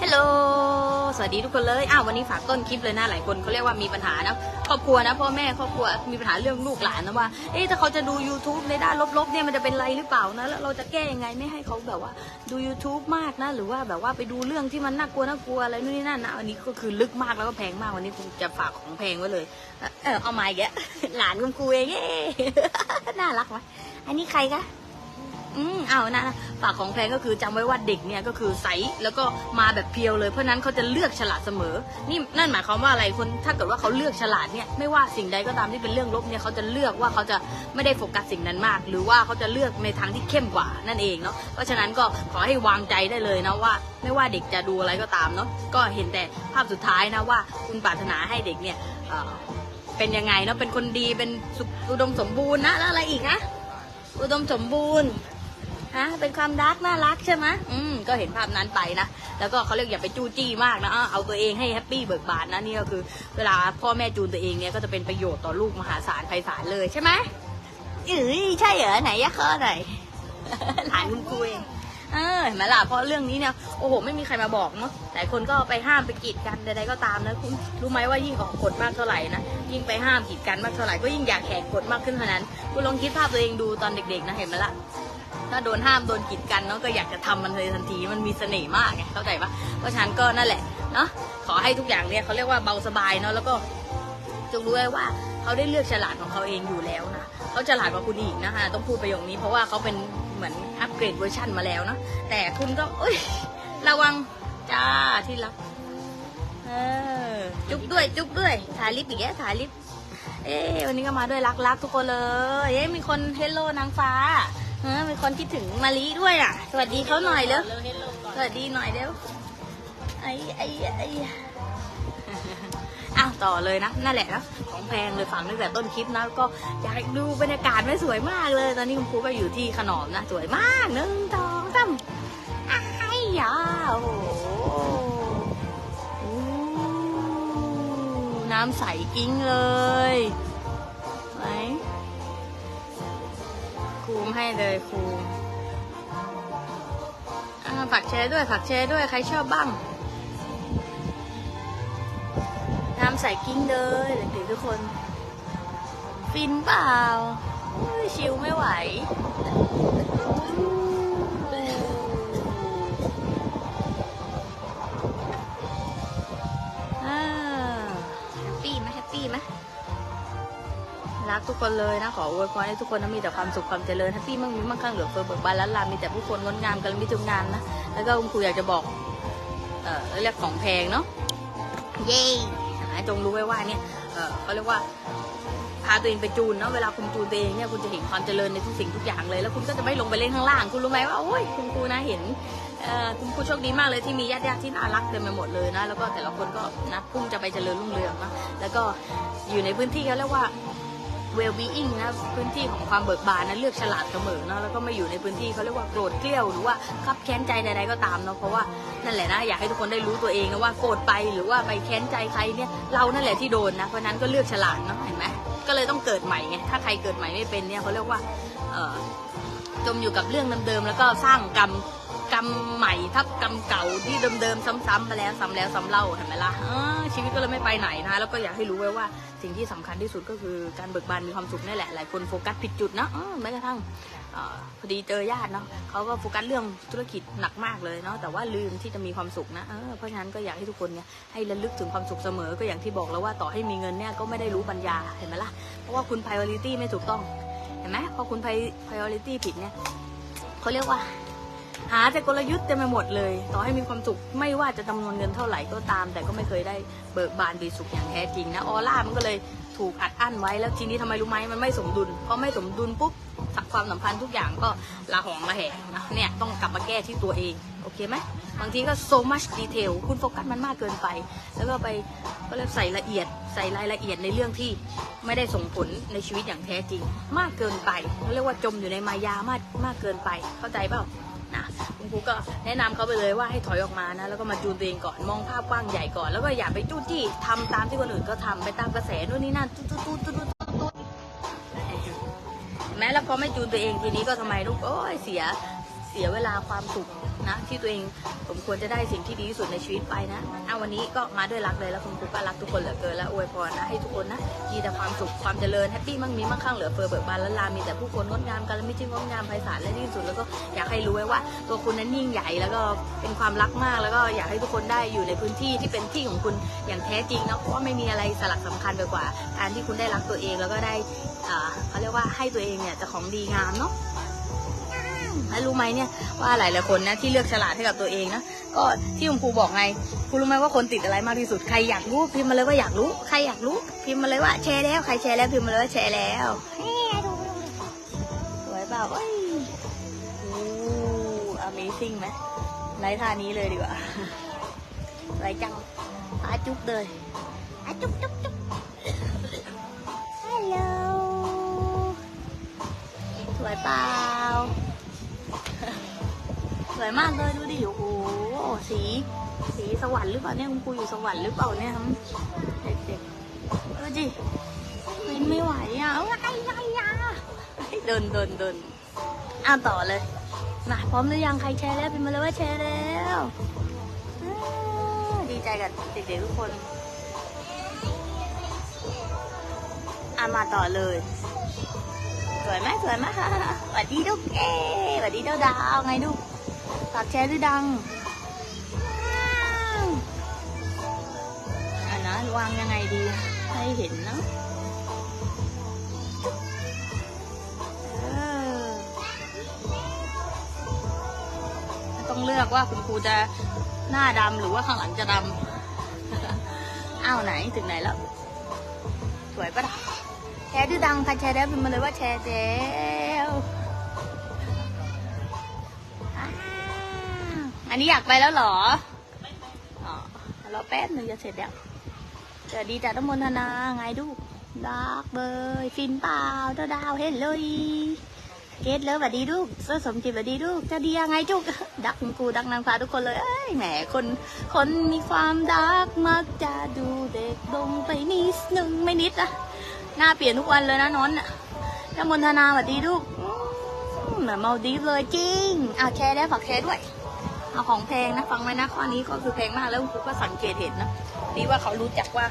ฮัลโหลสวัสดีทุกคนเลย อ้าววันนี้ฝากต้นคลิปเลยนะหลายคนเขาเรียกว่ามีปัญหานะครอบครัวนะพ่อแม่ครอบครัวมีปัญหาเรื่องลูกหลานนะว่า เอ๊ะถ้าเขาจะดู YouTube ในด้านลบๆเนี่ยมันจะเป็นไรหรือเปล่านะแล้วเราจะแก้ยังไงไม่ให้เขาแบบว่าดู YouTube มากนะ หรือว่าแบบว่าไปดูเรื่องที่มันน่ากลัวน่ากลัวอะไรนู่นนี่นั่นนะอันนี้ก็คือลึกมากแล้วก็แพงมากวันนี้คงจะฝากของแพงไว้เลย เออเอามาอีกแกหลานคุณครูเองเย้น่ารักไหมอันนี้ใครคะ อืมเอานะนะฝากของแพงก็คือจำไว้ว่าเด็กเนี่ยก็คือใสแล้วก็มาแบบเพียวเลยเพราะนั้นเขาจะเลือกฉลาดเสมอ นี่นั่นหมายความว่าอะไรคนถ้าเกิดว่าเขาเลือกฉลาดเนี่ยไม่ว่าสิ่งใดก็ตามที่เป็นเรื่องลบเนี่ยเขาจะเลือกว่าเขาจะไม่ได้โฟกัสสิ่งนั้นมาก หรือว่าเขาจะเลือกในทางที่เข้มกว่านั่นเองเนาะเพราะฉะนั้นก็ขอให้วางใจได้เลยนะว่า ไม่ว่าเด็กจะดูอะไรก็ตามเนาะก็เห็นแต่ภาพสุดท้ายนะว่าคุณปรารถนาให้เด็กเนี่ยเป็นยังไงเนาะเป็นคนดีเป็นอุดมสมบูรณ์นะแล้วอะไรอีกนะอุดมสมบูรณ์ ฮะเป็นความรักน่ารักใช่ไหมอืมก็เห็นภาพนั้นไปนะแล้วก็เขาเรียกอย่าไปจู้จี้มากนะเอาตัวเองให้แฮปปี้เบิกบานนะนี่ก็คือ เวลาพ่อแม่จูนตัวเองเนี่ยก็จะเป็นประโยชน์ต่อลูกมหาศาลไพศาลเลยใช่ไหมเอ้ยใช่เหรอไหนยะข้อไหนหลานคุณครูเองเออเห็นไหมล่ะเพราะเรื่องนี้เนี่ยโอ้โหไม่มีใครมาบอกเนาะหลายคนก็ไปห้ามไปกีดกันใดๆก็ตามนะคุณรู้ไหมว่ายิ่งออกกฎมากเท่าไหร่นะยิ่งไปห้ามกีดกันมากเท่าไหร่ก็ยิ่งอยากแหกกฎมากขึ้นเท่านั้น คุณลองคิดภาพตัวเองดูตอนเด็กๆนะเห็นไหมล่ะ ถ้าโดนห้ามโดนกีดกันเนาะก็อยากจะทำมันเลยทันทีมันมีเสน่ห์มากไงเข้าใจปะเพราะฉะนั้นก็นั่นแหละเนาะขอให้ทุกอย่างเนี่ยเขาเรียกว่าเบาสบายเนาะแล้วก็จงรู้ไว้ว่าเขาได้เลือกฉลาดของเขาเองอยู่แล้วนะเขาฉลาดกว่าคุณอีกนะคะต้องพูดประโยคนี้เพราะว่าเขาเป็นเหมือนอัปเกรดเวอร์ชันมาแล้วเนาะแต่คุณก็เอ้ยระวังจ้าที่รักเออจุ๊บด้วยจุ๊บด้วยถ่ายลิปอีกแกถ่ายลิปเอ้วันนี้ก็มาด้วยรักๆทุกคนเลยเอ้มีคนเฮลโลนางฟ้า เออมีคนคิดถึงมาลีด้วยอะ สวัสดีเขาหน่อยเร็วสวัสดีหน่อยเร็วไอ้ไอ้ไอ้อ้าวต่อเลยนะ นั่นแหละนะของแพงเลยฟังตั้งแต่ต้นคลิปนะ ก็อยากดูบรรยากาศไม่สวยมากเลย ตอนนี้คุณครูก็อยู่ที่ขนอมนะ สวยมากหนึ่งสองสามไอ้ยาโอ้โหน้ำใสกิ้งเลยไหน คูมให้เลยคูมผักแชร์ด้วยผักแชร์ด้วยใครชอบบ้าง น้ำใสกิ้งเลยเด็กๆทุกคน ฟินเปล่าชิลไม่ไหว รักทุกคนเลยนะขออวยพรให้ทุกคนนะมีแต่ความสุขความเจริญแฮปปี้มั่งมีมั่งคั่งเหลือเฟือเบิกบานล้านลามีแต่ผู้คนงดงามกันมีทุกงานนะแล้วก็คุณครูอยากจะบอกเออเรียกของแพงเนาะเย้นะจงรู้ไว้ว่าเนี่ยเออเขาเรียกว่าพาตัวเองไปจูนเนาะเวลาคุณจูนตัวเองเนี่ยคุณจะเห็นความเจริญในทุกสิ่งทุกอย่างเลย แล้วคุณก็จะไม่ลงไปเล่นข้างล่าง คุณรู้ไหมว่าโอ้ยคุณครูนะเห็นเออคุณครูโชคดีมากเลยที่มีญาติๆที่น่ารักเต็มไปหมดเลยนะ แล้วก็แต่ละคนก็นะพุ่งจะไปเจริญรุ่งเรืองนะแล้วก็อยู่ในพื้นที่เขาเรียกว่า well-being นะพื้นที่ของความเบิกบานนะเลือกฉลาดเสมอเนาะแล้วก็ไม่อยู่ในพื้นที่เขาเรียกว่าโกรธเกลี้ยวหรือว่าคับแค้นใจใดๆก็ตามเนาะเพราะว่านั่นแหละนะอยากให้ทุกคนได้รู้ตัวเองนะว่าโกรธไปหรือว่าไปแค้นใจใครเนี่ยเรานั่นแหละที่โดนนะเพราะนั้นก็เลือกฉลาดเนาะเห็นไหมก็เลยต้องเกิดใหม่ไงถ้าใครเกิดใหม่ไม่เป็นเนี่ยเขาเรียกว่าจมอยู่กับเรื่องเดิมๆแล้วก็สร้างกรรม กรรมใหม่ทับกรรมเก่าที่เดิมๆซ้ำๆมาแล้วซ้ำแล้วซ้ำเล่าเห็นไหมล่ะชีวิตก็เลยไม่ไปไหนนะแล้วก็อยากให้รู้ไว้ว่าสิ่งที่สำคัญที่สุดก็คือการเบิกบานมีความสุขนี่แหละหลายคนโฟกัสผิดจุดนะแม้กระทั่งอพอดีเจอญาติเนาะเขาก็โฟกัสเรื่องธุรกิจหนักมากเลยเนาะแต่ว่าลืมที่จะมีความสุขนะเเพราะฉะนั้นก็อยากให้ทุกคนเนี่ยให้ระลึกถึงความสุขเสมอก็อย่างที่บอกแล้วว่าต่อให้มีเงินเนี่ยก็ไม่ได้รู้ปัญญาเห็นไหมล่ะเพราะว่าคุณ priority ไม่ถูกต้องเห็นไหมพอคุณ priority ผิดเนี่ยเขาเรียกว่าาแต่กลยุทธ์เต็มไปหมดเลย ต่อให้มีความสุขไม่ว่าจะจำนวนเงินเท่าไหร่ก็ตาม แต่ก็ไม่เคยได้เบิกบานดีสุขอย่างแท้จริงนะออร่ามันก็เลยถูกอัดอั้นไว้แล้วทีนี้ทำไมรู้ไหมมันไม่สมดุลพอไม่สมดุลปุ๊บความสัมพันธ์ทุกอย่างก็ละหองละแหงนะเนี่ยต้องกลับมาแก้ที่ตัวเองโอเคไหมบางทีก็ so much detail คุณโฟกัสมันมากเกินไป แล้วก็ไปก็เรียใส่ละเอียด ใส่รายละเอียดในเรื่องที่ไม่ได้ส่งผลในชีวิตอย่างแท้จริง มากเกินไปเขาเรียกว่าจมอยู่ในมายามากมากเกินไปเข้าใจเปล่า คุณครูก็แนะนำเขาไปเลยว่าให้ถอยออกมานะแล้วก็มาจูนตัวเองก่อนมองภาพกว้างใหญ่ก่อน แล้วก็อย่าไปจู้จี้ทำตามที่คนอื่นก็ทำไปตามกระแสนู่นนี่นั่นตุ๊ดตุ๊ดตุ๊ดตุ๊ดตุ๊ดตุ๊ดแม้แล้วพอไม่จูนตัวเองทีนี้ก็ทำไมลูกโอ้ยเสีย เสียเวลาความสุขนะที่ตัวเองสมควรจะได้สิ่งที่ดีที่สุดในชีวิตไปนะเอาวันนี้ก็มาด้วยรักเลยแล้วคุณครูก็รักทุกคนเหลือเกินและอวยพรนะให้ทุกคนนะมีแต่ความสุขความเจริญแฮปปี้มั่งมีมั่งคั่งเหลือเฟือเบิกบานและลามีแต่ผู้คนงดงามกันและไม่ใช่งดงามไพศาลและที่สุดแล้วก็อยากให้รู้ไว้ว่า ตัวคุณนั้นยิ่งใหญ่แล้วก็เป็นความรักมากแล้วก็อยากให้ทุกคนได้อยู่ในพื้นที่ที่เป็นที่ของคุณอย่างแท้จริงนะเพราะว่าไม่มีอะไรสลักสำคัญไปกว่า การที่คุณได้รักตัวเองแล้วก็ได้เขาเรียกว่าให้ตัวเองเนี่ยจะของดีงามเนาะ แล้วรู้ไหมเนี่ยว่าหลายหลายคนนะที่เลือกฉลาดให้กับตัวเองนะก็ที่คุณครูบอกไงคุณรู้ไหมว่าคนติดอะไรมากที่สุดใครอยากรู้พิมพ์มาเลยว่าอยากรู้ใครอยากรู้พิมพ์มาเลยว่าแชร์แล้วใครแชร์แล้วพิมพ์มาเลยว่าแชร์แล้วสวยเปล่าเอ้ยโอ้ Amazing ไหมไลฟ์ท่านี้เลยดีกว่าไรจังอาจุ๊บเลยอาจุ๊บจุ๊บจุ๊บฮัลโหลสวยเปล่า สวยมากเลยดูดิโอ้โหสี สีสวรรค์หรือเปล่าเนี่ยคุณครูอยู่สวรรค์หรือเปล่าเนี่ยครับเด็กๆดูดิเป็นไม่ไหวอะเอ้ยไอ้ไอ้ยาเดินเดินเดินอ่าต่อเลยมาพร้อมหรือยังใครแชร์แล้วพิมพ์มาเลยว่าแชร์แล้วดีใจกับเด็กๆทุกคนอะมาต่อเลย สวยไหมสวยไหมสวัสดีลูกเอ ดีเจ้าดาวไงลูกฝากแชร์ด้วยดังอันนะวางยังไงดีให้เห็นเนอะต้องเลือกว่าคุณครูจะหน้าดำหรือว่าข้างหลังจะดำอ้าวไหนถึงไหนแล้ว สวยปะล่ะแชร์ด้วยดังใครแชร์แล้พิมพ์มาเลยว่าแชร์แล้ อันนี้อยากไปแล้วเหรออ๋อรอแป๊บหนึ่งจะเสร็จแล้วสวัสดีจ้าน้ำมนต์ธนาไงดูดักเบยฟินเปล่าเจ้าดาวเห็นเลยเกตเลยสวัสดีลูกเสื้อสมจิตสวัสดีลูกจะดียังไงจุก ดักคุณครูดักนางฟ้าทุกคนเลยเอ้ยแหมคนคนมีความดักมักจะดูเด็กลงไปนิดนึงไม่นิดอะหน้าเปลี่ยนทุกวันเลยนะนนท์อะน้ำมนต์ธนาสวัสดีลูกเหมือนมาดีเลยจริงเอาแชร์ได้ฝากแชร์ด้วย เอาของแพงนะฟังไว้นะข้อนี้ก็คือแพงมากแล้วคุณก็สังเกตเห็นนะดีว่าเขารู้จักว่า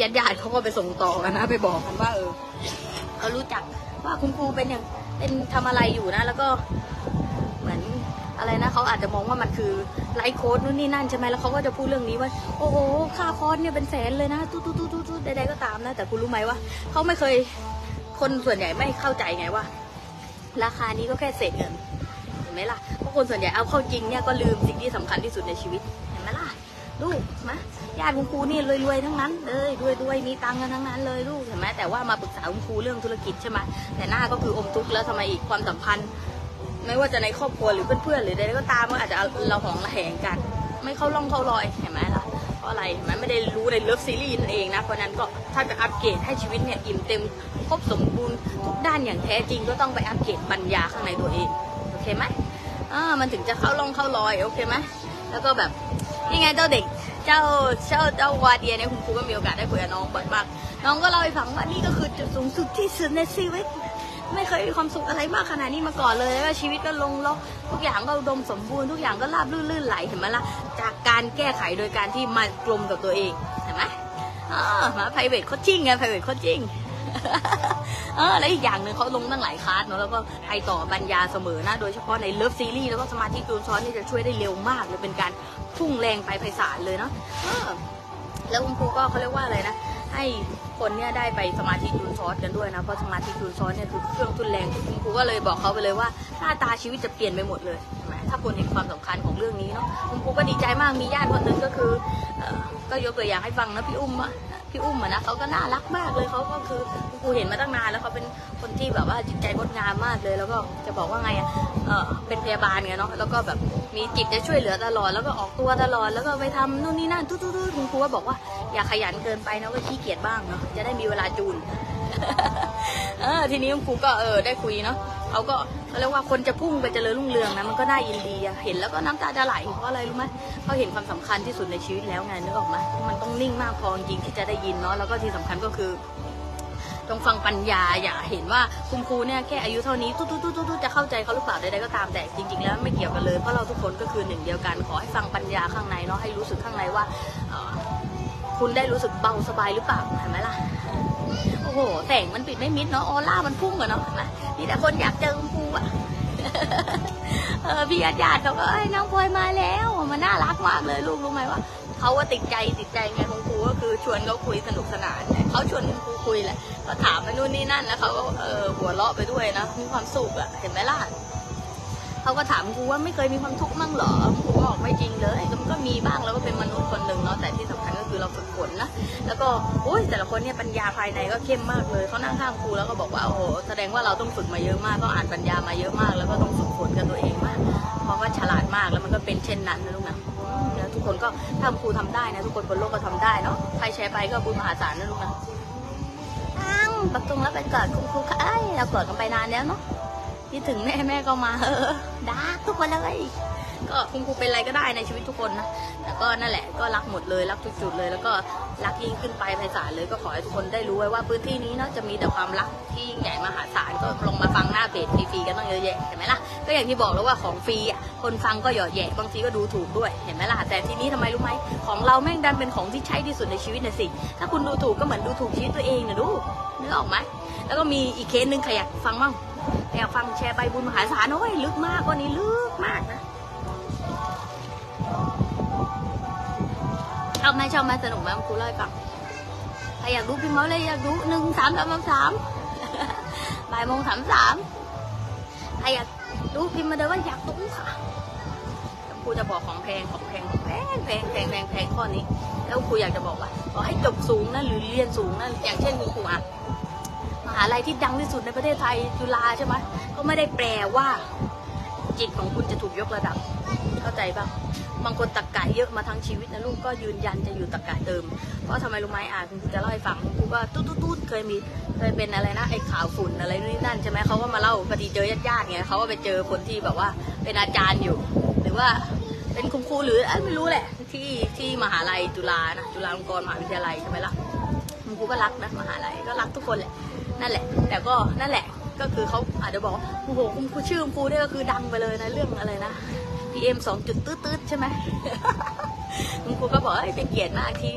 ญาติญาติๆเขาก็ไปส่งต่อกันนะไปบอกกันว่าเออเขารู้จักว่าคุณครูเป็นอย่างเป็นทำอะไรอยู่นะ แล้วก็เหมือนอะไรนะเขาอาจจะมองว่ามันคือไลฟ์โค้ดนู่นนี่นั่นใช่ไหมแล้วเขาก็จะพูดเรื่องนี้ว่า โอ้โหค่าคอร์สเนี่ยเป็นแสนเลยนะตู้ตู้ตู้ตู้ตู้ใดๆก็ตามนะแต่คุณรู้ไหมว่าเขาไม่เคยคนส่วนใหญ่ไม่เข้าใจไงว่า ราคานี้ก็แค่เศษเงินเห็นไหมล่ะ คนส่วนใหญ่เอาเข้าจริงเนี่ยก็ลืมสิ่งที่สำคัญที่สุดในชีวิตเห็นไหมล่ะลูกมาญาติคุณครูนี่รวยๆทั้งนั้นเลยรวยๆมีตังค์กันทั้งนั้นเลยลูกเห็นไหมแต่ว่ามาปรึกษาคุณครูเรื่องธุรกิจใช่ไหมแต่หน้าก็คืออมทุกข์แล้วทำไมอีกความสัมพันธ์ ไม่ว่าจะในครอบครัวหรือเพื่อนๆหรือใดๆก็ตามก็อาจจะเราหองระแหงกัน ไม่เข้าร่องเข้ารอยเห็นไหมล่ะเพราะอะไรเห็นไหมไม่ได้รู้ในเลิฟซีรีส์นั่นเองนะเพราะฉะนั้นก็ถ้าจะอัปเกรดให้ชีวิตเนี่ยอิ่มเต็มครบสมบูรณ์ทุกด้านอย่างแท้จริงก็ต้องไปอัปเกรดปัญญาข้างในตัวเองโอเคไหม อ่ามันถึงจะเข้าร่องเข้ารอยโอเคไหมแล้วก็แบบนี่ไงเจ้าเด็กเจ้าเจ้าเจ้าวาเดียเนี่ยคุณครูก็มีโอกาสได้คุยกับน้องบ่อยมากน้องก็เล่าให้ฟังว่านี่ก็คือจุดสูงสุดที่สุดในชีวิตไม่เคยมีความสุขอะไรมากขนาดนี้มาก่อนเลยแล้วก็ชีวิตก็ลงล็อกทุกอย่างก็อุดมสมบูรณ์ทุกอย่างก็ราบลื่นไหลเห็นไหมล่ะจากการแก้ไขโดยการที่มากลมกับตัวเองเห็นไหมอ่ามา private coaching ไง private coaching เออแล้วอีกอย่างหนึ่งเขาลงตั้งหลายคลาสเนาะแล้วก็ไปต่อปัญญาเสมอนะ โดยเฉพาะในเลิฟซีรีส์แล้วก็สมาธิจูนช้อนนี่จะช่วยได้เร็วมากเลยเป็นการพุ่งแรงไปไพศาลเลยเนาะแล้วคุณครูก็เขาเรียกว่าอะไรนะ ให้คนเนี่ยได้ไปสมาธิจูนซอสกันด้วยนะ เพราะสมาธิจูนซอสเนี่ยคือเครื่องทุนแรงคุณครูก็เลยบอกเขาไปเลยว่าหน้าตาชีวิตจะเปลี่ยนไปหมดเลยใช่ไหมถ้าคนเห็นความสำคัญของเรื่องนี้เนาะคุณครูก็ดีใจมากมีญาติคนหนึ่งก็คืออก็ยกตัวอย่างให้ฟังนะพี่อุ้มอะพี่อุ้มอะนะเขาก็น่ารักมากเลยเขาก็คือคุณครูเห็นมาตั้งนานแล้วเขาเป็นคนที่แบบว่าจิตใจงดงามมากเลย แล้วก็จะบอกว่าไงอะเอเป็นพยาบาลไงเนาะแล้วก็แบบ มีจิตจะช่วยเหลือตลอดแล้วก็ออกตัวตลอดแล้วก็ไปทำนู่นนี่นั่นทุกๆๆคุณครูก็บอกว่าอย่าขยันเกินไปนะก็ขี้เกียจบ้างเนาะจะได้มีเวลาจูนเออทีนี้คุณครูก็เออได้คุยเนาะเขาก็เขาเรียกว่าคนจะพุ่งไปเจริญรุ่งเรืองนะมันก็น่ายินดีอะเห็นแล้วก็น้ำตาจะไหลเพราะอะไรรู้ไหมเขาเห็นความสำคัญที่สุดในชีวิตแล้วไงนึกออกไหมมันต้องนิ่งมากพอจริงที่จะได้ยินเนาะแล้วก็ที่สำคัญก็คือ จงฟังปัญญาอย่าเห็นว่าคุณครูเนี่ยแค่อายุเท่านี้ตุ๊ดตุ๊ดตุ๊ดตุ๊ดจะเข้าใจเขาหรือเปล่าใดๆก็ตามแต่จริง ๆ แล้วไม่เกี่ยวกันเลยเพราะเราทุกคนก็คือหนึ่งเดียวกัน ขอให้ฟังปัญญาข้างในเนาะให้รู้สึกข้างในว่าคุณได้รู้สึกเบาสบายหรือเปล่าเห็นไหมล่ะโอ้โหแสงมันปิดไม่มิดเนาะออร่ามันพุ่งอะเนาะนไหมมีแต่คนอยากเจอคุณครูอะเออพี่ญาติญาติเขาก็เอ้น้องพลอยมาแล้ว มันน่ารักมากเลยลูกรู้ไหมว่าเขาว่าติดใจติดใจไงคุณ ก็คือชวนเขาคุยสนุกสนานเนี่ยเขาชวนครูคุยแหละก็ถามไปนู่นนี่นั่นแล้วเขาก็เออหัวเราะไปด้วยนะมีความสุขอะเห็นไหมล่ะเขาก็ถามครูว่าไม่เคยมีความทุกข์มั่งเหรอครูก็บอกไม่จริงเลยก็มันก็มีบ้างแล้วก็เป็นมนุษย์คนหนึ่งเนาะแต่ที่สำคัญก็คือเราฝึกฝนนะแล้วก็โอ้ยแต่ละคนเนี่ยปัญญาภายในก็เข้มมากเลยเขานั่งข้างครูแล้วก็บอกว่าโอ้โหแสดงว่าเราต้องฝึกมาเยอะมากต้องอ่านปัญญามาเยอะมาก แล้วก็ต้องฝึกฝนกับตัวเองมากเพราะว่าฉลาดมากแล้วมันก็เป็นเช่นนั้นนะลูกนะ คนก็ถ้าครูทำได้นะทุกคนบนโลกก็ทำได้เนาะใครแชร์ไปก็บุญมหาศาลนะลูกนะอ้างปักตรงแล้วไปกอดคุณครูค่ะเอ้เรากอดกันไปนานแล้วเนาะคิดถึงแม่แม่ก็มาเออดาทุกคนเลย ก็คุณครูเป็นอะไรก็ได้ในชีวิตทุกคนนะแล้วก็นั่นแหละก็รักหมดเลยรักทุกจุดเลย แล้วก็รักยิ่งขึ้นไปไพศาลเลยก็ขอให้ทุกคนได้รู้ไว้ว่าพื้นที่นี้เนาะจะมีแต่ความรักที่ใหญ่มหาศาลก็ลงมาฟังหน้าเพจฟรีๆกันต้องเยอะแยะเห็นไหมล่ะก็อย่างที่บอกแล้วว่าของฟรีอะคนฟังก็หยอดแยะบางทีก็ดูถูกด้วยเห็นไหมล่ะแต่ทีนี้ทำไมรู้ไหมของเราแม่งดันเป็นของที่ใช้ที่สุดในชีวิตนะสิถ้าคุณดูถูกก็เหมือนดูถูกชีวิตตัวเองนะดูนึกออกไหมแล้วก็มีอีกเคสหนึ่งใครอยากฟังบ้างอยากฟังแชร์ใบบุญมหาศาลโอ้ยลึกมากกว่านี้ลึกมากนะ อบไหมชอบไหมสนุกไหมครูเล่าให้ฟังใครอยากรู้พิมพ์มาเลยอยากรู้หนึ่งสามสามสามบ่ายโมงสามสามใครอยากรู้พิมพ์มาเลยว่าอยากรู้ค่ะครูจะบอกของแพงของแพงของแพงแพงแพงแพงแพงข้อนี้ แล้วครูอยากจะบอกว่าขอให้จบสูงนะหรือเรียนสูงนะอย่างเช่นครูอะมหาลัยที่ดังที่สุดในประเทศไทยจุฬาใช่ไหมก็ไม่ได้แปลว่า จิตของคุณจะถูกยกระดับ เข้าใจป่ะบางคนตักกะเยอะมาทั้งชีวิตนะลูกก็ยืนยันจะอยู่ตักกะเดิม เพราะทำไมรู้ไหมอะคุณครูจะเล่าให้ฟังคุณครูก็ตุ๊ดตุ๊ดตุ๊ดเคยมีเคยเป็นอะไรนะไอ้ข่าวฝุ่นอะไรนู่นนี่นั่นใช่ไหมเขาก็มาเล่าพอดีเจอญาติๆไงเขาก็ไปเจอคนที่แบบว่าเป็นอาจารย์อยู่ หรือว่าเป็นคุณครูหรือไรไม่รู้แหละ ที่ที่มหาลัยจุฬานะจุฬาลงกรณ์มหาวิทยาลัยใช่ไหมล่ะคุณครูก็รักนะมหาลัยก็รักทุกคนแหละนั่นแหละ แต่ก็นั่นแหละ ก็คือเขาอาจจะบอกโอ้โหคุณครูชื่อคุณครูเนี่ยก็คือดังไปเลยนะเรื่องอะไรนะ PM สองจุดตืดๆใช่ไหมคุณครูก็บอกเอ้ยเป็นเกียรติมากที่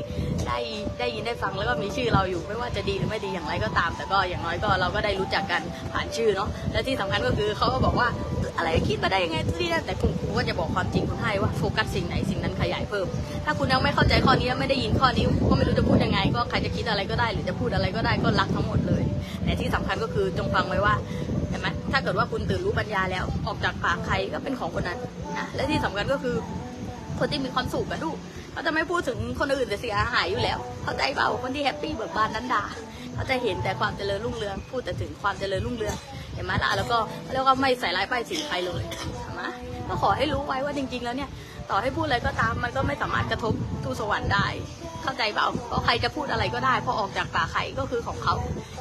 ได้ได้ยินได้ฟังแล้วก็มีชื่อเราอยู่ ไม่ว่าจะดีหรือไม่ดีอย่างไรก็ตาม แต่ก็อย่างน้อยก็เราก็ได้รู้จักกันผ่านชื่อเนาะและที่สำคัญก็คือเขาก็บอกว่าอะไรคิดมาได้ยังไงที่นั่นแต่คุณครูก็จะบอกความจริงคุณให้ว่าโฟกัสสิ่งไหนสิ่งนั้นขยายเพิ่ม ถ้าคุณยังไม่เข้าใจข้อนี้ไม่ได้ยินข้อนี้ก็ไม่รู้จะพูดยังไง ก็ใครจะคิดอะไรก็ได้ หรือจะพูดอะไรก็ได้ก็รักทั้งหมดเลย แต่ที่สำคัญก็คือจงฟังไว้ว่าเห็นไหมถ้าเกิดว่าคุณตื่นรู้ปัญญาแล้ว ออกจากปากใครก็เป็นของคนนั้นนะและที่สำคัญก็คือ คนที่มีความสุขกันดูเขาจะไม่พูดถึงคนอื่นแต่เสียหายอยู่แล้ว เข้าใจเปล่าคนที่แฮปปี้เบิกบานนั้นด่าเขาจะเห็นแต่ความเจริญรุ่งเรืองพูดแต่ถึงความเจริญรุ่งเรืองเห็นไหมล่ะแล้วก็เรียกว่าไม่ใส่ร้ายป้ายสีใครเลยเห็นไหมก็ขอให้รู้ไว้ว่าจริง ๆ แล้วเนี่ย ต่อให้พูดอะไรก็ตามมันก็ไม่สามารถกระทบทูตสวรรค์ได้ เข้าใจเปล่าเพราะใครจะพูดอะไรก็ได้พอออกจากปากใครก็คือของเขา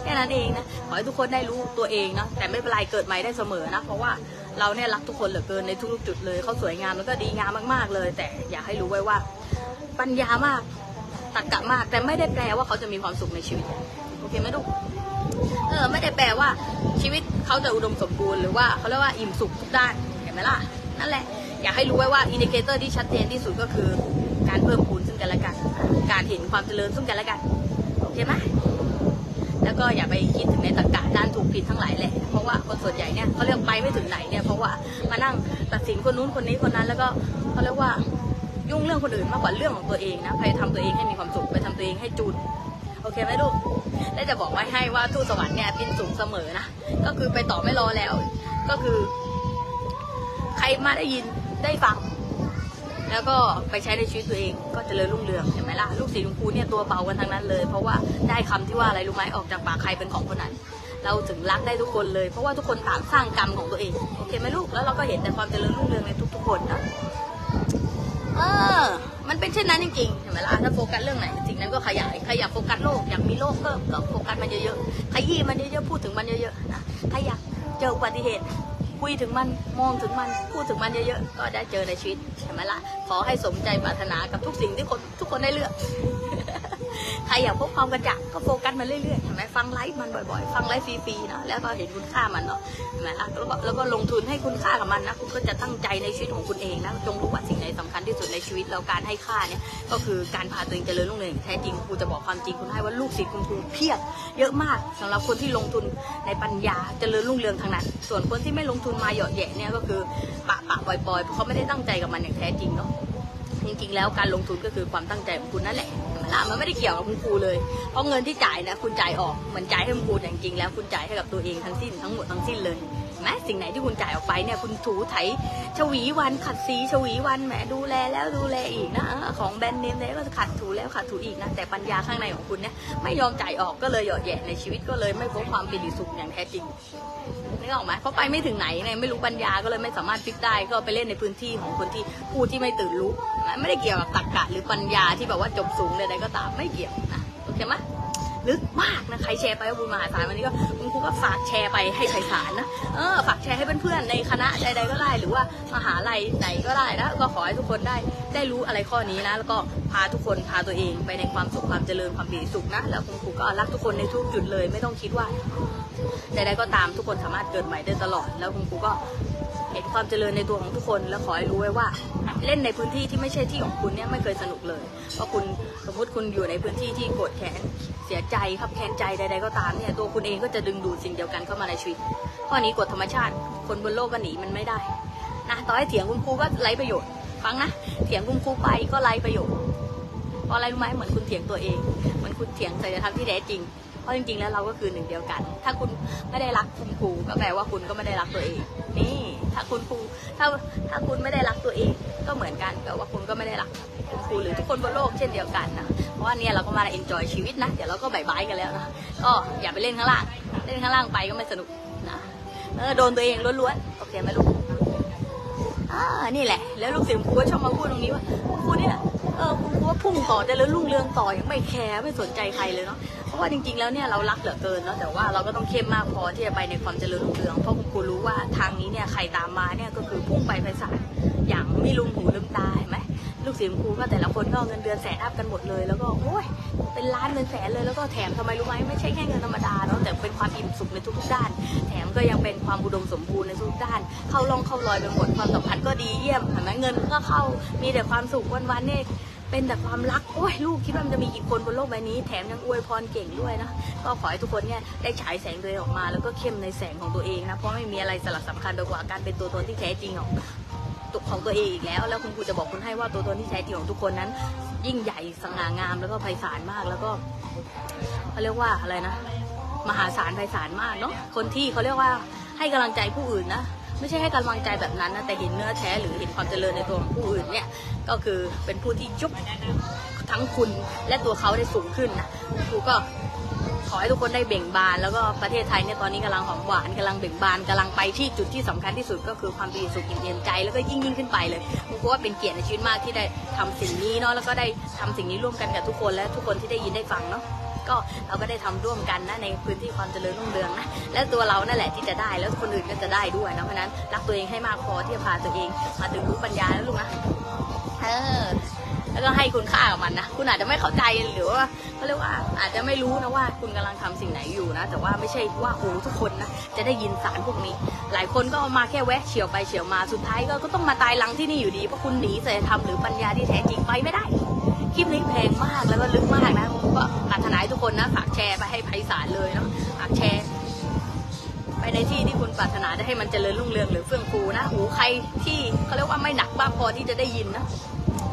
แค่นั้นเองนะขอให้ทุกคนได้รู้ตัวเองนะแต่ไม่เป็นไรเกิดใหม่ได้เสมอนะเพราะว่าเราเนี่ยรักทุกคนเหลือเกินในทุกๆจุดเลยเขาสวยงามแล้วก็ดีงามมากๆเลย แต่อยากให้รู้ไว้ว่า ปัญญามากตรรกะมาก แต่ไม่ได้แปลว่าเขาจะมีความสุขในชีวิตโอเคไหมลูกเออไม่ได้แปลว่าชีวิตเขาจะอุดมสมบูรณ์หรือว่าเขาเรียกว่าอิ่มสุขทุกด้านเห็นไหมล่ะนั่นแหละอยากให้รู้ไว้ว่าอินดิเคเตอร์ที่ชัดเจนที่สุดก็คือ การเพิ่มพูนซึ่งกันและกัน การเห็นความเจริญซึ่งกันและกันโอเคไหมแล้วก็อย่าไปคิดถึงในตรรกะด้านถูกผิดทั้งหลายแหละเพราะว่าคนส่วนใหญ่เนี่ยเขาเรียกไปไม่ถึงไหนเนี่ยเพราะว่ามานั่งตัดสินคนนู้นคนนี้คนนั้นแล้วก็เขาเรียกว่ายุ่งเรื่องคนอื่นมากกว่าเรื่องของตัวเองนะไปทำตัวเองให้มีความสุขไปทำตัวเองให้จูนโอเคไหมลูกและจะบอกไว้ให้ว่าทูตสวรรค์เนี่ยบินสูงเสมอนะก็คือไปต่อไม่รอแล้ว ก็คือ ใครมาได้ยินได้ฟัง แล้วก็ไปใช้ในชีวิตตัวเองก็จเจริญรุ่งเรืองเห็นไหมล่ะลูกศิษย์หลวงปู่เนี่ยตัวเบากันทั้งนั้นเลย เพราะว่าได้คำที่ว่าอะไรรู้ไหมออกจากปากใครเป็นของคนนั้น เราถึงรักได้ทุกคนเลย เพราะว่าทุกคนต่างสร้างกรรมของตัวเองโอเคไหมลูกแล้วเราก็เห็นแต่ความจเจริญรุ่งเรืองในทุก ๆ คนนะเออมันเป็นเช่นนั้นจริงๆเห็นไหมล่ะถ้าโฟกัสเรื่องไหนสิ่งนั้นก็ขยายใครอยากโฟกัสโลกอยากมีโลกเพิ่มก็โฟกัสมันเยอะๆขยี้มันเยอะๆพูดถึงมันเยอะๆนะใครอยากเจออุบัติเหตุ คุยถึงมันมองถึงมันพูดถึงมันเยอะๆก็ได้เจอในชีวิตใช่ไหมล่ะขอให้สมใจปรารถนากับทุกสิ่งที่คนทุกคนได้เลือก ใครอยากพบความกระจ่างก็โฟกัสมันเรื่อยๆเห็นไหมฟังไลฟ์มันบ่อยๆ ฟังไลฟ์ฟรีๆเนาะแล้วก็เห็นคุณค่ามันเนาะเห็นไหมแล้วก็แล้วก็ลงทุนให้คุณค่ากับมันนะคุณก็จะตั้งใจในชีวิตของคุณเองนะจงรู้ว่าสิ่งไหนสำคัญที่สุดในชีวิตแล้วการให้ค่าเนี่ยก็คือการพาตัวเองเจริญรุ่งเรืองแท้จริงครูจะบอกความจริงคุณให้ว่าลูกศิษย์คุณครูเพียบเยอะมากสำหรับคนที่ลงทุนในปัญญาเจริญรุ่งเรืองทางนั้น ส่วนคนที่ไม่ลงทุนมาเหยาะแยะเนี่ยก็คือปะปะปล่อยๆเพราะเขาไม่ได้ตั้งใจกับมันอย่างแท้จริงเนาะจริงๆแล้วการลงทุนก็คือความตั้งใจของคุณนั่นแหละ เวลามันไม่ได้เกี่ยวกับคุณครูเลย เพราะเงินที่จ่ายนะคุณจ่ายออกเหมือนจ่ายให้คุณครูแต่จริงๆแล้วคุณจ่ายให้กับตัวเองทั้งสิ้นทั้งหมดทั้งสิ้นเลย นไหมสิ่งไหนที่คุณจ่ายออกไปเนี่ยคุณถูไถชวีวันขัดสีชวีวันแหมดูแลแล้วดูแลอีกนะของแบรนด์เนมแล้วก็ขัดถูแล้วขัดถูอีกนะแต่ปัญญาข้างในของคุณเนี่ยไม่ยอมจ่ายออกก็เลยเหยาะแยะในชีวิตก็เลยไม่พบความเป็นสุขอย่างแท้จริงนึกออกไหมเพราะไปไม่ถึงไหนเนี่ยไม่รู้ปัญญาก็เลยไม่สามารถพลิกได้ก็ไปเล่นในพื้นที่ของคนที่ผู้ที่ไม่ตื่นรู้นะไม่ได้เกี่ยวกับตรรกะหรือปัญญาที่แบบว่าจบสูงใดๆก็ตามไม่เกี่ยวนะโอเคไหม ลึกมากนะใครแชร์ไปว่าบุญมหาศาลวันนี้ก็คุณครูก็ฝากแชร์ไปให้ไพศาลนะเออฝากแชร์ให้เพื่อนๆในคณะใดๆก็ได้หรือว่ามหาลัยไหนก็ได้นะก็ขอให้ทุกคนได้ได้รู้อะไรข้อนี้นะ แล้วก็พาทุกคนพาตัวเองไปในความสุขความเจริญความปีสุขนะแล้วคุณครูก็รักทุกคนในทุกจุดเลย ไม่ต้องคิดว่าใดๆก็ตามทุกคนสามารถเกิดใหม่ได้ตลอด แล้วคุณครูก็เห็นความเจริญในตัวของทุกคนแล้วขอให้รู้ไว้ว่า เล่นในพื้นที่ที่ไม่ใช่ที่ของคุณเนี่ยไม่เคยสนุกเลยเพราะคุณสมมติคุณอยู่ในพื้นที่ที่โกรธแค้น เสียใจครับแค้นใจใดๆก็ตามเนี่ยตัวคุณเองก็จะดึงดูดสิ่งเดียวกันเข้ามาในชีวิตข้อนี้กฎธรรมชาติ คนบนโลกก็หนีมันไม่ได้นะต่อให้เถียงคุณครูก็ไร้ประโยชน์ฟังนะเถียงคุณครูไปก็ไร้ประโยชน์เพราะอะไรรู้ไหมเหมือนคุณเถียงตัวเองเหมือนคุณเถียงสัจธรรมที่แท้จริงเพราะจริงๆแล้วเราก็คือหนึ่งเดียวกัน ถ้าคุณไม่ได้รักคุณครูก็แปลว่าคุณก็ไม่ได้รักตัวเอง นี่ ถ้าคุณครูถ้าถ้าคุณไม่ได้รักตัวเอง ก็เหมือนกันแปลว่าคุณก็ไม่ได้รักคุณครูหรือทุกคนบนโลกเช่นเดียวกันนะเพราะว่าเนี่ยเราก็มาเอนจอยชีวิตนะเดี๋ยวเราก็บายบายกันแล้วนะก็อย่าไปเล่นข้างล่างเล่นข้างล่างไปก็ไม่สนุกนะเออโดนตัวเองล้วนๆโอเคไหมลูกอ่านี่แหละ แล้วลูกศิษย์ครูก็ชอบมาพูดตรงนี้ว่าครูเนี่ยเออคุณครูว่าพุ่งต่อแต่แล้วรุ่งเรืองต่อยังไม่แคร์ไม่สนใจใครเลยเนาะ ราะว่าจริงๆ แล้วเนี่ยเรารักเหลือเกินเนาะแต่ว่าเราก็ต้องเข้มมากพอที่จะไปในความเจริญรุ่งเรืองเพราะคุณครูรู้ว่าทางนี้เนี่ยใครตามมาเนี่ยก็คือพุ่งไปไพศาลอย่างไม่ลืมหูลืมตาเห็นไหมลูกศิษย์ครูก็แต่ละคนก็เงินเดือนแสนอัพกันหมดเลยแล้วก็โอ้ยเป็นล้านเป็นแสนเลยแล้วก็แถมทำไมรู้ไหมไม่ใช่แค่เงินธรรมดาเนาะแต่เป็นความอิ่มสุขในทุกๆด้าน แถมก็ยังเป็นความอุดมสมบูรณ์ในทุกด้าน เข้าร่องเข้ารอยไปหมดความสัมพันธ์ก็ดีเยี่ยมเห็นไหมเงินก็เข้ามีแต่ความสุขวันๆเนี่ย เป็นแต่ความรักโอ้ยลูกคิดว่ามันจะมีกี่คนบนโลกใบนี้แถมยังอวยพรเก่งด้วยนะก็ขอให้ทุกคนเนี่ยได้ฉายแสงตัวเองออกมา แล้วก็เข้มในแสงของตัวเองนะเพราะไม่มีอะไรสลักสำคัญไปกว่าการเป็นตัวตนที่แท้จริงของตัวของตัวเองอีกแล้ว แล้วคุณครูจะบอกคุณให้ว่าตัวตนที่แท้จริงของทุกคนนั้น ยิ่งใหญ่สง่างามแล้วก็ไพศาลมากแล้วก็เขาเรียกว่าอะไรนะ มหาศาลไพศาลมากเนาะคนที่เขาเรียกว่าให้กำลังใจผู้อื่นนะ ไม่ใช่ให้กำลังใจแบบนั้นนะแต่เห็นเนื้อแท้หรือเห็นความเจริญในตัวของผู้อื่นเนี่ยก็คือเป็นผู้ที่ยุบทั้งคุณและตัวเขาได้สูงขึ้นนะครูก็ขอให้ทุกคนได้เบ่งบานแล้วก็ประเทศไทยเนี่ยตอนนี้กำลังหอมหวานกำลังเบ่งบานกำลังไปที่จุดที่สำคัญที่สุดก็คือความดีสุขเย็นใจ แล้วก็ยิ่งยิ่งขึ้นไปเลยครูก็ว่าเป็นเกียรติในชีวิตมากที่ได้ทำสิ่งนี้เนาะแล้วก็ได้ทำสิ่งนี้ร่วมกันกับทุกคนและทุกคนที่ได้ยินได้ฟังเนาะ ก็เราก็ได้ทำร่วมกันนะในพื้นที่ความเจริญรุ่งเรืองนะและตัวเรานั่นแหละที่จะได้แล้วคนอื่นก็จะได้ด้วยนะเพราะนั้นรักตัวเองให้มากพอที่จะพาตัวเองมาถึงรู้ปัญญาแล้วลูกนะเออแล้วก็ให้คุณค่ากับมันนะ คุณอาจจะไม่เข้าใจหรือว่าเขาเรียกว่าอาจจะไม่รู้นะว่าคุณกำลังทำสิ่งไหนอยู่นะ แต่ว่าไม่ใช่ว่าโอ้ทุกคนนะจะได้ยินสารพวกนี้ หลายคนก็มาแค่แวะเฉียวไปเฉียวมาสุดท้ายก็ก็ต้องมาตายลังที่นี่อยู่ดีเพราะคุณหนีศีลธรรมหรือปัญญาที่แท้จริงไปไม่ได้ คลิปนี้แพงมากแล้วก็ลึกมากนะ ก็ปรารถนาให้ทุกคนนะฝากแชร์ไปให้ไพศาลเลยเนาะฝากแชร์ ไปในที่ที่คุณปรารถนาได้ให้มันเจริญรุ่งเรืองหรือเฟื่องฟูนะหูใครที่เขาเรียกว่าไม่หนักมากพอที่จะได้ยินนะ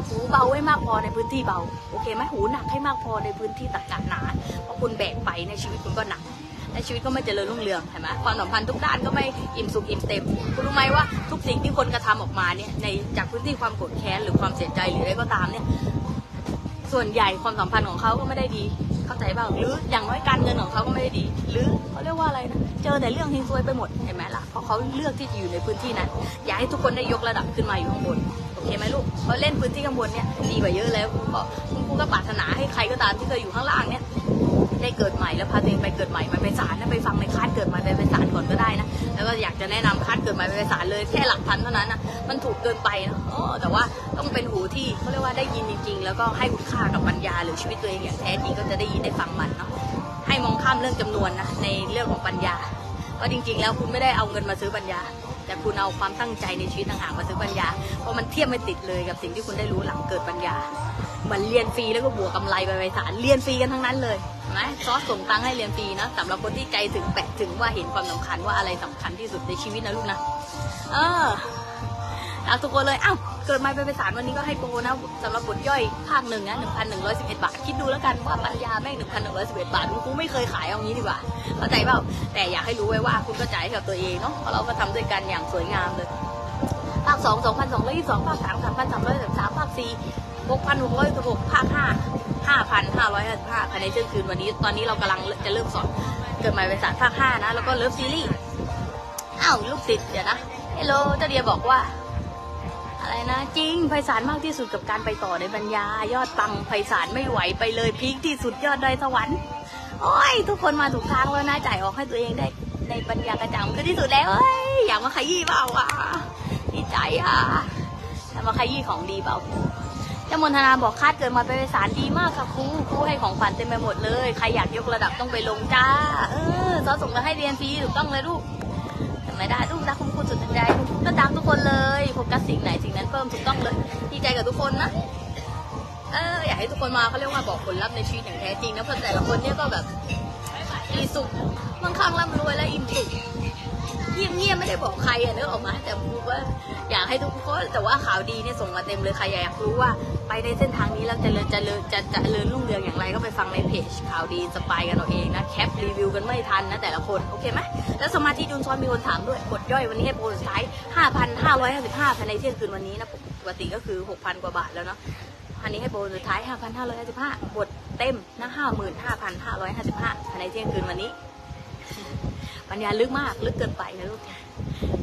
หูเบาไว้มากพอในพื้นที่เบาโอเคไหมหูหนักให้มากพอในพื้นที่ตะกะหนาเพราะคุณแบกไปในชีวิตคุณก็หนักในชีวิตก็ไม่เจริญรุ่งเรืองเห็นไหมความสัมพันธ์ทุกด้านก็ไม่อิ่มสุขอิ่มเต็ม คุณรู้ไหมว่าทุกสิ่งที่คนกระทำออกมาเนี่ยในจากพื้นที่ความโกรธแค้นหรือความเสียใจหรืออะไรก็ตามเนี่ย ส่วนใหญ่ความสัมพันธ์ของเขาก็ไม่ได้ดี เข้าใจเปล่าหรืออย่างน้อยการเงินของเขาก็ไม่ได้ดี หรือเขาเรียกว่าอะไรนะเจอแต่เรื่องทิ้งซวยไปหมดเห็นไหมล่ะเพราะเขาเลือกที่จะอยู่ในพื้นที่นั้นอยากให้ทุกคนได้ยกระดับขึ้นมาอยู่ข้างบนโอเคไหมลูกเพราะเล่นพื้นที่ข้างบนเนี่ยดีกว่าเยอะแล้วก็คุณครูก็ปรารถนาให้ใครก็ตามที่เคยอยู่ข้างล่างเนี่ย ไได้เกิดใหม่แล้วพาตัวเองไปเกิดใหม่ไปไปศาลนะไปฟังในคลาสเกิดใหม่ไปไปศาลก่อนก็ได้นะแล้วก็อยากจะแนะนำคลาสเกิดใหม่ไปไปศาลเลยแค่หลักพันเท่านั้นนะมันถูกเกินไปนะอ๋อแต่ว่าต้องเป็นหูที่เขาเรียกว่าได้ยินจริง ๆ แล้วก็ให้คุณค่ากับปัญญาหรือชีวิตตัวเองอย่างแท้จริงก็จะได้ยินได้ฟังมันเนาะให้มองข้ามเรื่องจำนวนนะในเรื่องของปัญญาว่าจริง ๆ แล้วคุณไม่ได้เอาเงินมาซื้อปัญญา แต่คุณเอาความตั้งใจในชีวิตต่างหากมาซื้อปัญญาเพราะมันเทียบไม่ติดเลยกับสิ่งที่คุณได้รู้หลังเกิดปัญญา มือนเรียนฟรีแล้วก็บวกกำไรไปไปศาลเรียนฟรีกันทั้งนั้นเลยนไหมซอสส่งตังค์ให้เรียนฟรีนะสำหรับคนที่ใจถึงแปะถึงว่าเห็นความสำคัญว่าอะไรสำคัญที่สุดในชีวิตนะลูกนะเออรักทุกคนเลยเอ้าเกิดมาไปไปศาลวันนี้ก็ให้โปรนะสำหรับบทย่อยภาคหนึ่งนะหนึ่งพันหนึ่งร้อยสิบเอ็ดบาท คิดดูแล้วกันว่าปัญญาแม่งหนึ่งพันหนึ่งร้อยสิบเอ็ดบาทกูไม่เคยขายเอางี้ดีกว่าเข้าใจเปล่าแต่อยากให้รู้ไว้ว่าคุณก็จ่ายกับตัวเองเนาะเพราะเราก็ทำด้วยกันอย่างสวยงามเลยภาคสองสองพันสองร้อยยี่สิบสองภาคสามสามพันสามร้อยสิบสามภาคสี่ หกพันหกร้อยสิบหกภาคห้าห้าพันห้าร้อยห้าสิบห้าภายในเที่ยงคืนวันนี้ ตอนนี้เรากำลังจะเริ่มสอนเกิดใหม่ไปศาสตร์ภาคห้านะ แล้วก็เลิฟซีรีส์ อ้าวลูกศิษย์เดี๋ยวนะเฮลโลเจ้าเดียบอกว่า อะไรนะ จริงไพศาลมากที่สุดกับการไปต่อในปัญญายอดปังไพศาลไม่ไหวไปเลยพีคที่สุดยอดดอยสวรรค์โอ้ยทุกคนมาถูกทางแล้วนะจ่ายออกให้ตัวเองได้ในปัญญากระจ่างคือที่สุดแล้วเอ้ยอยากมาขยี้เปล่าวะดีใจอะแต่มาขยี้ของดีเปล่า เจ้ามนธนาบอกคาดเกินมาไปนไพศาลดีมากค่ะครูครูให้ของขวัญเต็มไปหมดเลย ใครอยากยกระดับต้องไปลงจ้า เออซอส่งมาให้เรียนฟรีถูกต้องเลยลูกทำไมได้ลูกรักคุณครูสุดใจก็ดังทุกคนเลยโฟกัสสิ่งไหนสิ่งนั้นเพิ่มถูกต้องเลยดีใจกับทุกคนนะเอออยากให้ทุกคนมาเขาเรียกว่าบอกผลลัพธ์ในชีวิตอย่างแท้จริงนะเพราะแต่ละคนเนี่ยก็แบบมีสุขบางครั้งร่ำรวยและอิ่มสุข เงียบเงียบๆไม่ได้บอกใครอะเนื้อออกมาแต่พูดว่าอยากให้ทุกคนแต่ว่าข่าวดีเนี่ยส่งมาเต็มเลยใครอยากรู้ว่า ไปในเส้นทางนี้แล้วจะเจริญจะเจริญจะจะเจริญรุ่งเรืองอย่างไรก็ไปฟังในเพจข่าวดีสปายกันเอาเองนะแคปรีวิวกันไม่ทันนะแต่ละคนโอเคไหมแล้วสมาธิจุนซอนมีคนถามด้วยกดย่อยวันนี้ให้โปรสุดท้าย5,555ภายในเที่ยงคืนวันนี้นะปกติก็คือ 6,000 กว่าบาทแล้วเนาะอันนี้ให้โปรสุดท้าย 5,555บทเต็มนะ55,555ภายในเที่ยงคืนวันนี้ ปัญญาลึกมากลึกเกินไปนะลูก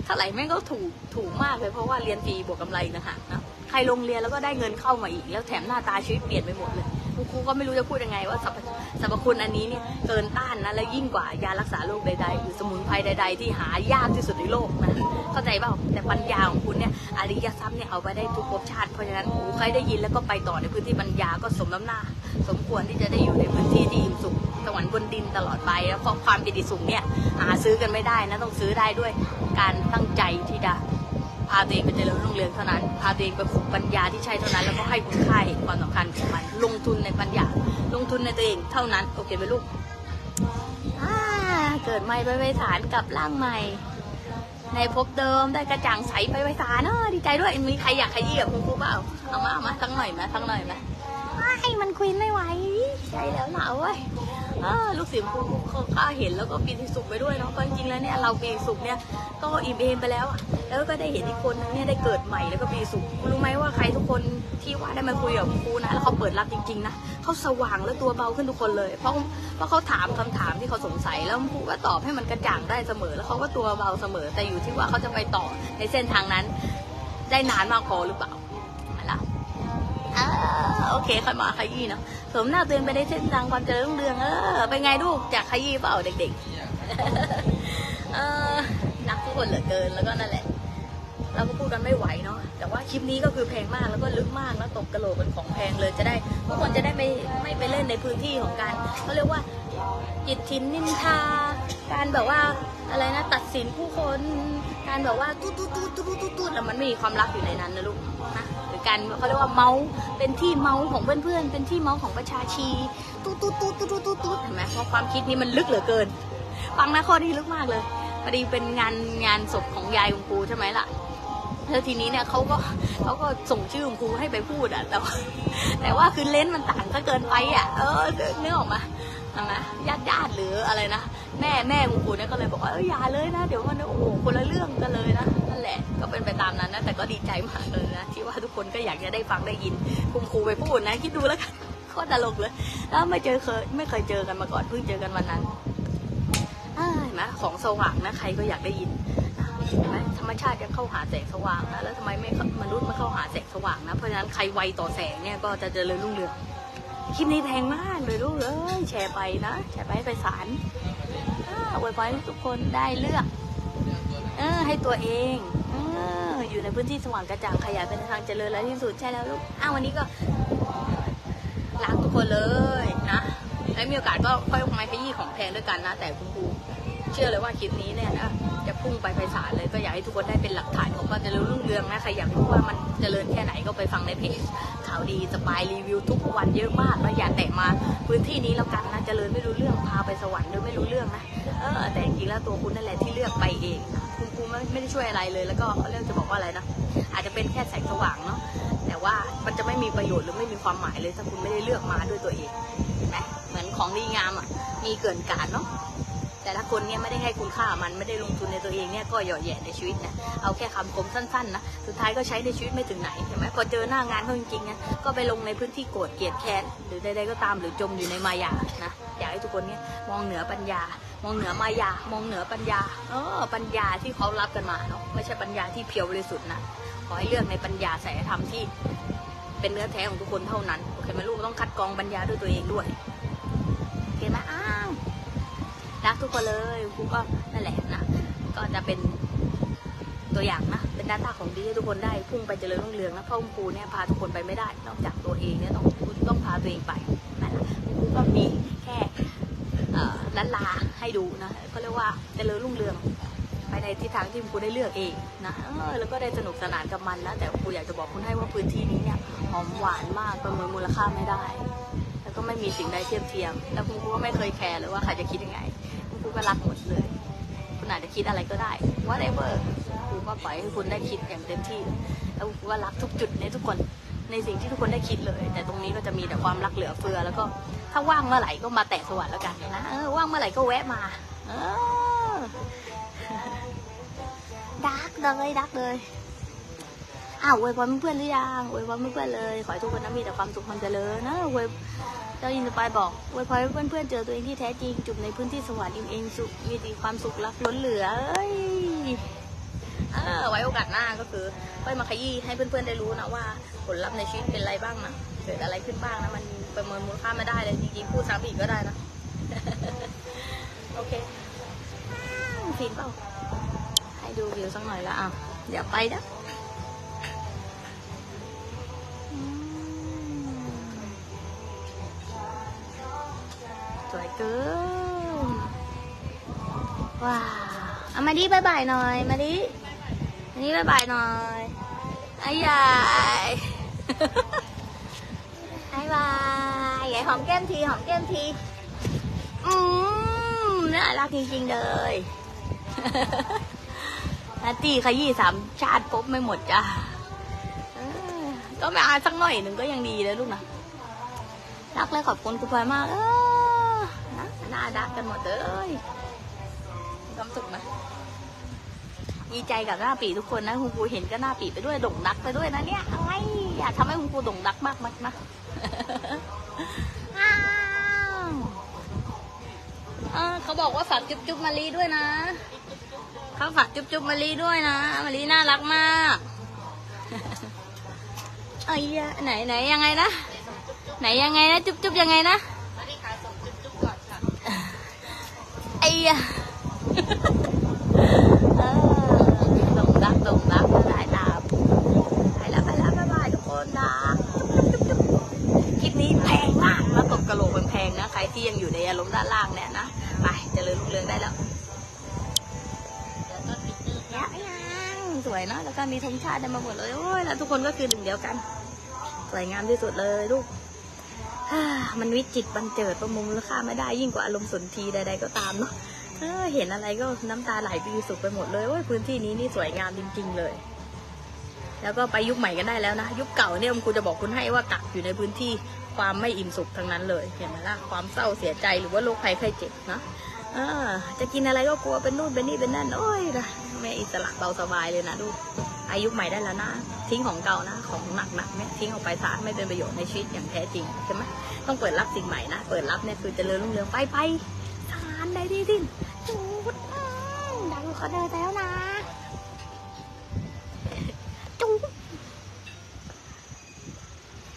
เท่าไหร่แม่งก็ถูกถูกมากเลยเพราะว่าเรียนฟรีบวกกำไรนะคะนะใครลงเรียนแล้วก็ได้เงินเข้ามาอีก แล้วแถมหน้าตาชีวิตเปลี่ยนไปหมดเลยคุณครูก็ไม่รู้จะพูดยังไงว่าสรรพสรรพคุณอันนี้เนี่ยเกินต้านนะและยิ่งกว่ายารักษาโรคใดๆหรือสมุนไพรใด ๆ ที่หายากที่สุดในโลกนะเข้าใจเปล่าแต่ปัญญาของคุณเนี่ยอริยทรัพย์เนี่ยเอาไปได้ทุกภพชาติเพราะฉะนั้นโอ้ใครได้ยินแล้วก็ไปต่อในพื้นที่ปัญญาก็สมน้ำหน้า สมควรที่จะได้อยู่ในพื้นที่ที่อิ่มสุขสวรรค์บนดินตลอดไปแล้วเพราะความปิติสุขเนี่ยหาซื้อกันไม่ได้นะต้องซื้อได้ด้วยการตั้งใจที่จะพาตัวเองไปเจริญรุ่งเรืองเท่านั้น พาตัวเองไปฝึกปัญญาที่ใช่เท่านั้น แล้วก็ให้คุณค่าเห็นความสำคัญของมัน ลงทุนในปัญญา ลงทุนในตัวเองเท่านั้น โอเคไหมลูกเกิดใหม่ไปไปฐานกับร่างใหม่ ในภพเดิมได้กระจ่างใสไปไปฐานเออดีใจด้วย มีใครอยากขยี้กับคุณครูเปล่า เอามาเอามาทั้งหน่อยไหมทั้งหน่อยไหม มันคุยไม่ไหวใช่แล้วนะเว้ยลูกศิษย์ครูเขาข้าเห็นแล้วก็ปีติสุขไปด้วยเนาะก็จริงๆแล้วเนี่ยเราปีติสุขเนี่ยก็อิ่มเอมไปแล้วอะแล้วก็ได้เห็นอีกคนนึงเนี่ยได้เกิดใหม่แล้วก็ปีติสุขรู้ไหมว่าใครทุกคนที่ว่าได้มาคุยกับครูนะแล้วเขาเปิดรับจริงๆนะเขาสว่างและตัวเบาขึ้นทุกคนเลย เพราะเพราะเขาถามคำถามที่เขาสงสัยแล้วครูก็ตอบให้มันกระจ่างได้เสมอ แล้วเขาก็ตัวเบาเสมอ แต่อยู่ที่ว่าเขาจะไปต่อในเส้นทางนั้น ได้นานมากพอหรือเปล่า โอเคค่อยมาขยี้เนาะสมหน้าตัวเองไปได้เส้นทางความเจริญรุ่งเรืองเออเป็นไงลูกจากขยี้เปล่าเด็กๆเออนักทุกคนเหลือเกินแล้วก็นั่นแหละ เราก็พูดกันไม่ไหวเนาะแต่ว่าคลิปนี้ก็คือแพงมากแล้วก็ลึกมากแล้วตกกระโหลกเป็นของแพงเลยจะได้ทุกคนจะได้ไม่ไม่ไปเล่นในพื้นที่ของการเขาเรียกว่าจิตทินนินทา การแบบว่าอะไรนะตัดสินผู้คน การแบบว่าตุ๊ดตุ๊ดตุ๊ดตุ๊ดตุ๊ดตุ๊ดแล้วมันไม่มีความรักอยู่ในนั้นนะลูกนะ การเขาเรียกว่าเมาส์เป็นที่เมาส์ของเพื่อนๆ เป็นที่เมาส์ของประชาชีตุ๊ดตุ๊ดตุ๊ดตุ๊ดตุ๊ดตุ๊ดตุ๊เห็นไหมเพราะความคิดนี้มันลึกเหลือเกิน ฟังนะข้อนี้ลึกมากเลยพอดีเป็นงานงานศพของยายคุณครูใช่ไหมล่ะแล้วทีนี้เนี่ยเขาก็เขาก็ส่งชื่อคุณครูให้ไปพูดอะแต่ว่าแต่ว่าคือเลนส์มันต่างก็เกินไปอะเออเนื้อออกมาใช่ไหมญาติญาติหรืออะไรนะแม่แม่คุณครูเนี่ยก็เลยบอกว่าเอออย่าเลยนะ เดี๋ยวมันโอ้โหคนละเรื่องกันเลยนะ แหละ ก็เป็นไปตามนั้นนะ แต่ก็ดีใจมากเลยนะ ที่ว่าทุกคนก็อยากจะได้ฟังได้ยิน คุณครูไปพูดนะ คิดดูแล้วกันโคตรตลกเลย แล้วไม่เจอเคยไม่เคยเจอกันมาก่อน เพิ่งเจอกันวันนั้นอ่าเห็นไหมของสว่างนะ ใครก็อยากได้ยินเห็นไหมธรรมชาติยังเข้าหาแสงสว่างนะ แล้วทำไมไม่มนุษย์มาเข้าหาแสงสว่างนะ เพราะฉะนั้นใครไวต่อแสงเนี่ยก็จะเจริญรุ่งเรืองคลิปนี้แพงมากเลยลูกเอ้ยแชร์ไปนะ แชร์ไปให้ไปสารอ่าอวยพรให้ทุกคนได้เลือก เออให้ตัวเองเอออยู่ในพื้นที่สว่างกระจ่างขยายเป็นทางเจริญและที่สุดใช่แล้วลูกอ้าววันนี้ก็รักทุกคนเลยนะแล้วมีโอกาสก็ค่อยมาขยี้ของแพงด้วยกันนะ แต่คุณครูเชื่อเลยว่าคลิปนี้เนี่ยนะจะพุ่งไปไพศาลเลยก็อยากให้ทุกคนได้เป็นหลักฐานของความเจริญรุ่งเรืองนะใครอยากรู้ว่ามันเจริญแค่ไหนก็ไปฟังในเพจข่าวดีสปายรีวิวทุกวันเยอะมากแล้วอย่าแตะมาพื้นที่นี้แล้วกันนะเจริญไม่รู้เรื่องพาไปสวรรค์ด้วยไม่รู้เรื่องนะเออแต่จริงๆแล้วตัวคุณนั่นแหละที่เลือกไปเองนะ รูไม่ไม่ได้ช่วยอะไรเลย แล้วก็เขาเรียกจะบอกว่าอะไรนะอาจจะเป็นแค่แสงสว่างเนาะแต่ว่ามันจะไม่มีประโยชน์หรือไม่มีความหมายเลย ถ้าคุณไม่ได้เลือกมาด้วยตัวเองเห็นไหมเหมือนของดีงามอะมีเกินการเนาะแต่ละคนเนี่ยไม่ได้ให้คุณค่ามันไม่ได้ลงทุนในตัวเองเนี่ยก็หย่อแหย่ในชีวิตนะเอาแค่คำคมสั้นๆนะสุดท้ายก็ใช้ในชีวิตไม่ถึงไหนเห็นไหมพอเจอหน้างานเขาจริงๆนะก็ไปลงในพื้นที่โกรธเกลียดแค้นหรือใดๆก็ตามหรือจมอยู่ในมายานะอยากให้ทุกคนเนี่ยมองเหนือปัญญา มองเหนือมายามองเหนือปัญญา เออ ปัญญาที่เขารับกันมาเนาะไม่ใช่ปัญญาที่เพียวบริสุทธิ์นะขอให้เลือกในปัญญาสายธรรมที่เป็นเนื้อแท้ของทุกคนเท่านั้นโอเคไหมลูกต้องคัดกรองปัญญาด้วยตัวเองด้วยโอเคไหมอ้าวรักทุกคนเลยครูก็นั่นแหละนะก็จะเป็นตัวอย่างนะเป็นด้านตาของดีให้ทุกคนได้พุ่งไปเจริญรุ่งเรืองนะเพราะคุณครูเนี่ยพาทุกคนไปไม่ได้ นอกจากตัวเองเนี่ยต้องคุณต้องพาตัวเองไปนั่นแหละคุณครูก็มีแค่ลันลา ให้ดูนะก็เรียกว่าเจริญรุ่งเรืองไปในทิศทางที่คุณครูได้เลือกเองนะแล้วก็ได้สนุกสนานกับมันนะแต่ครูอยากจะบอกคุณให้ว่าพื้นที่นี้เนี่ยหอมหวานมากประเมินมูลค่าไม่ได้ แล้วก็ไม่มีสิ่งใดเทียบเทียม แล้วคุณครูก็ไม่เคยแคร์เลยว่าใครจะคิดยังไงคุณครูก็รักหมดเลย คุณอาจจะคิดอะไรก็ได้ whatever ครูก็ปล่อยให้คุณได้คิดอย่างเต็มที่ แล้วครูก็รักทุกจุดในทุกคนในสิ่งที่ทุกคนได้คิดเลย แต่ตรงนี้ก็จะมีแต่ความรักเหลือเฟือแล้วก็ ถ้าว่างเมื่อไหร่ก็มาแตะสวรรค์แล้วกันนะเออว่างเมื่อไหร่ก็แวะมา เออดักเลยดักเลยอ้าวอวยพรเพื่อนหรือยังอวยพรเพื่อนเลยขอให้ทุกคนนะมีแต่ความสุขความเจริญนะอวยเจ้าอินทร์ไปบอกอวยพรให้เพื่อนเจอตัวเองที่แท้จริงจุบในพื้นที่สวรรค์อิ่มเองสุขมีแต่ความสุขรักล้นเหลือเอ้ย เออไว้โอกาสหน้าก็คือค่อยมาขยี้ให้เพื่อนๆได้รู้นะว่า ผลลัพธ์ในชีวิตเป็นอะไรบ้างนะเกิดอะไรขึ้นบ้างนะมันประเมินมูลค่าไม่ได้เลยจริงๆพูดซ้ำอีกก็ได้นะโอเคฟินเปล่าให้ดูวิวสักหน่อยละอะเดี๋ยวไปนะสวยเกินว้าวเอามาดิบายบายหน่อย มาดิ มาดิบายบายหน่อยไอ้ยายบายบายยายหอมแก้มทีหอมแก้มที อืมน่ารักจริง ๆ เลยนาตีขยี้สามชาติพบไม่หมดจ้ะก็ไม่อาสักหน่อยหนึ่งก็ยังดีเลยลูกนะรักเลยขอบคุณคุณพลอยมากเออนะน่าดักกันหมดเลยความสุขไหม ดีใจกับหน้าปีทุกคนนะคุณครูเห็นก็หน้าปีไปด้วยโด่งดักไปด้วยนะเนี่ยอะไรอยากทำให้คุณครูโด่งดักมากมากนะอ้าวเออเขาบอกว่าฝากจุ๊บจุ๊บมารีด้วยนะเขาฝากจุ๊บจุ๊บมารีด้วยนะมารีน่ารักมากเอ้ยไหนไหนยังไงนะไหนยังไงนะจุ๊บจุ๊บยังไงนะไอ้ยะ เออดงรักดงรักสายตามไปแล้วไปแล้วบ๊ายบายทุกคนนะจุ๊บจุ๊บคลิปนี้แพงมากแล้วตกกระโหลกมันแพงนะ ใครที่ยังอยู่ในอารมณ์ด้านล่างเนี่ยนะ ไปเจริญรุ่งเรืองได้แล้วยังยังสวยเนาะแล้วก็มีธงชาติได้มาหมดเลยโอ้ยแล้วทุกคนก็คือหนึ่งเดียวกัน สวยงามที่สุดเลยลูกมันวิจิตบันเจิดประมงมูลค่าไม่ได้ยิ่งกว่าอารมณ์สนทีใดๆก็ตามเนาะเห็นอะไรก็น้ำตาไหลปีสุกไปหมดเลยโอ้ยพื้นที่นี้นี่สวยงามจริง ๆ เลย แล้วก็ไปยุคใหม่กันได้แล้วนะ ยุคเก่าเนี่ยคุณจะบอกคุณให้ว่ากักอยู่ในพื้นที่ ความไม่อิ่มสุขทั้งนั้นเลยเห็นไหมล่ะความเศร้าเสียใจหรือว่าโรคภัยไข้เจ็บนะจะกินอะไรก็กลัวเป็นนู่นเป็นนี่เป็นนั่นโอ้ยนะแม่อิสระเบาสบายเลยนะลูกอายุใหม่ได้แล้วนะ ทิ้งของเก่านะ ของหนักหนักๆเนี่ยทิ้งออกไปซะไม่เป็นประโยชน์ในชีวิตอย่างแท้จริงใช่ไหมต้องเปิดรับสิ่งใหม่นะ เปิดรับเนี่ยคือเจริญรุ่งเรืองไปไปทานได้ดีดิ้นจูดดังเขาเดินแล้วนะ